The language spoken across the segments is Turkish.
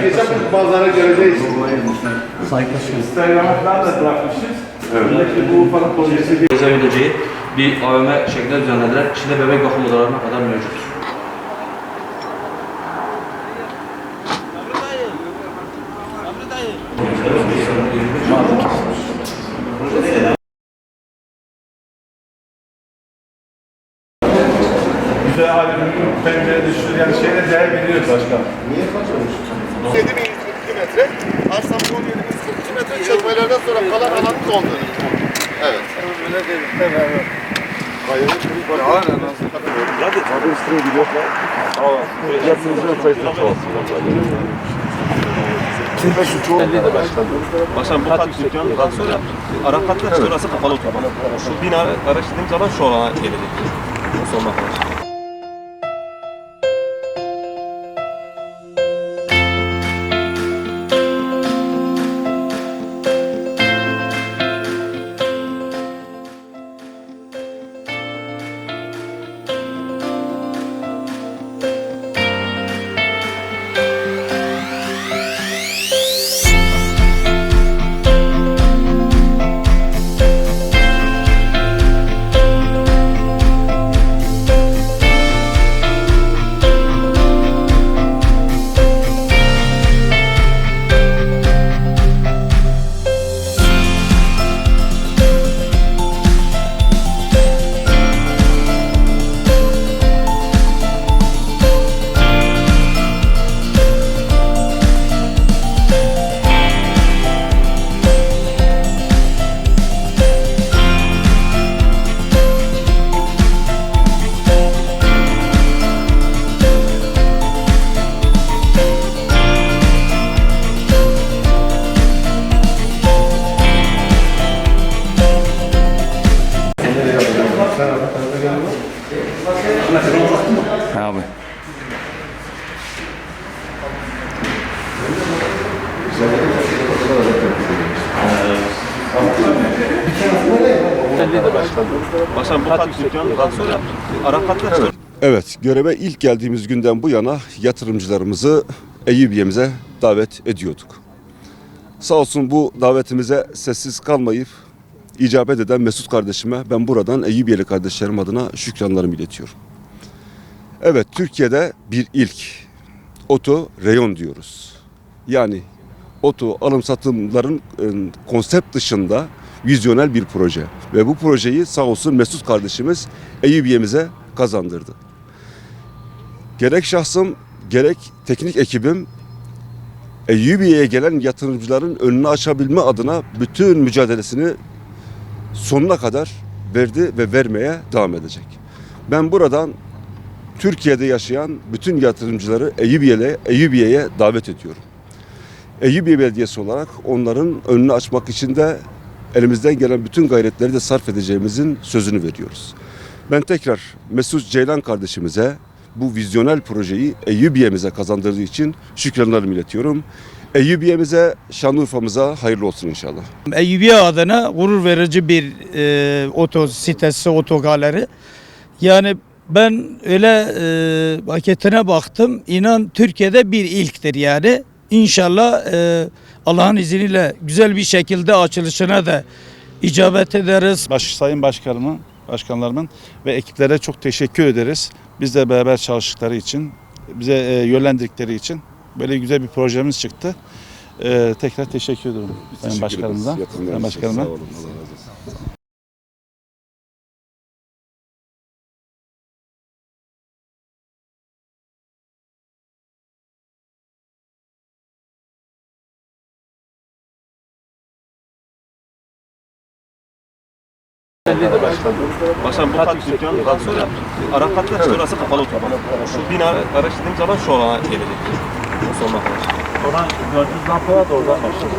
geçen bu pazara göreceğiz. Instagram'a falan da bırakmışız. Buradaki bu falan projesi bir Gezebileceği bir AVM şeklinde düzenlediler. İçinde bebek bakım odalarına kadar mevcut. güzel düşür yani şeyle değer veriyoruz başkanım. 7142 metre, arsamız 17142 metre çözmelerden sonra kalan alanı doldurur. Evet. Öyle değil. Evet. Hayır, Başkan bu kat dükkanından sonra ara katlar şurası kapalı otoban. Şu bina araştırdığım zaman şu alana gelecek. Sonuna kadar. Başkan bu kat dükkanından sonra ara katlar şurası. Evet, göreve ilk geldiğimiz günden bu yana yatırımcılarımızı Eyyubiye'mize davet ediyorduk. Sağ olsun bu davetimize sessiz kalmayıp icabet eden Mesut kardeşime ben buradan Eyyubiyeli kardeşlerim adına şükranlarımı iletiyorum. Evet, Türkiye'de bir ilk oto reyon diyoruz. Yani oto alım satımların e, konsept dışında vizyonel bir proje. Ve bu projeyi sağ olsun Mesut kardeşimiz Eyyubiye'mize kazandırdı. Gerek şahsım gerek teknik ekibim Eyyubiye'ye gelen yatırımcıların önünü açabilme adına bütün mücadelesini sonuna kadar verdi ve vermeye devam edecek. Ben buradan Türkiye'de yaşayan bütün yatırımcıları Eyyubiye'ye Eyyubiye'ye davet ediyorum. Eyyubiye Belediyesi olarak onların önünü açmak için de elimizden gelen bütün gayretleri de sarf edeceğimizin sözünü veriyoruz. Ben tekrar Mesut Ceylan kardeşimize bu vizyonel projeyi Eyyubiye'mize kazandırdığı için şükranlarımı iletiyorum. Eyyubiye'mize, Şanlıurfa'mıza hayırlı olsun inşallah. Eyyubiye adına gurur verici bir e, oto sitesi, otogaleri. Yani ben öyle e, paketine baktım. İnan Türkiye'de bir ilktir yani. İnşallah e, Allah'ın izniyle güzel bir şekilde açılışına da icabet ederiz. Baş, Sayın Başkanımın, başkanlarımın ve ekiplere çok teşekkür ederiz. Bizle beraber çalıştıkları için, bize e, yönlendirdikleri için böyle güzel bir projemiz çıktı. E, tekrar teşekkür ediyorum Sayın Başkanımıza. Sayın Başkanıma. Sağ olun. Allah razı olsun. Başkan bu kat dükkanından sonra ara katlar şurası kapalı otoban. Şu bina araştırdığım zaman şu alana gelecek. Sonuna kadar. Oradan gördüğünüz lampalar da oradan başladı.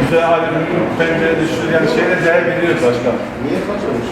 Güzel halinin pencere düşür yani şeyle değer veriyoruz başkanım. Niye kaçırmış?